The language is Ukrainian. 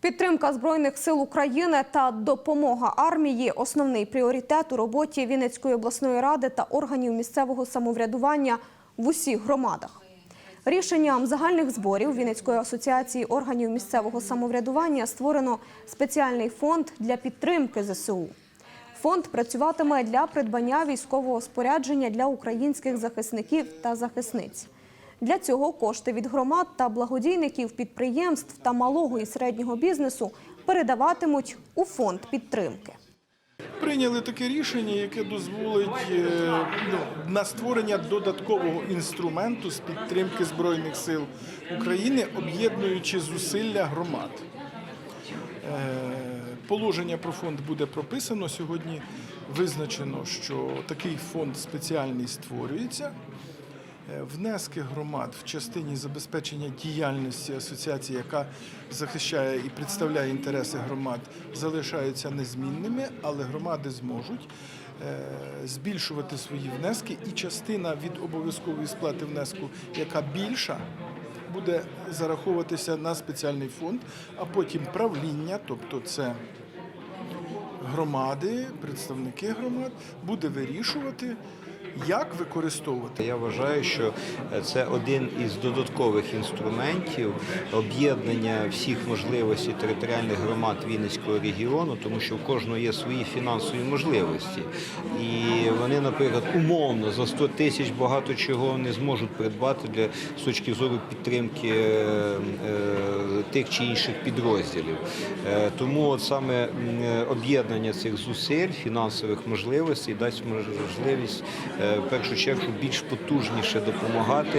Підтримка збройних сил України та допомога армії основний пріоритет у роботі Вінницької обласної ради та органів місцевого самоврядування в усіх громадах. Рішенням загальних зборів Вінницької асоціації органів місцевого самоврядування створено спеціальний фонд для підтримки ЗСУ. Фонд працюватиме для придбання військового спорядження для українських захисників та захисниць. Для цього кошти від громад та благодійників підприємств та малого і середнього бізнесу передаватимуть у фонд підтримки. Прийняли таке рішення, яке дозволить е, ну, на створення додаткового інструменту з підтримки Збройних сил України, об'єднуючи зусилля громад. Е, Положення про фонд буде прописано. Сьогодні визначено, що такий фонд спеціальний створюється. Е, Внески громад в частині забезпечення діяльності асоціації, яка захищає і представляє інтереси громад, залишаються незмінними, але громади зможуть е, збільшувати свої внески, і частина від обов'язкової сплати внеску, яка більша, буде зараховуватися на спеціальний фонд, а потім правління, тобто це громади, представники громад, буде вирішувати, як використовувати. Я вважаю, що це один із додаткових інструментів об'єднання всіх можливостей територіальних громад Вінницького регіону, тому що у кожного є свої фінансові можливості. І вони, наприклад, умовно за 100 тисяч багато чого не зможуть придбати для з точки зору підтримки е, е, тих чи інших підрозділів. Е, Тому от саме об'єднання цих зусиль, фінансових можливостей дасть можливість е, в першу чергу більш потужніше допомагати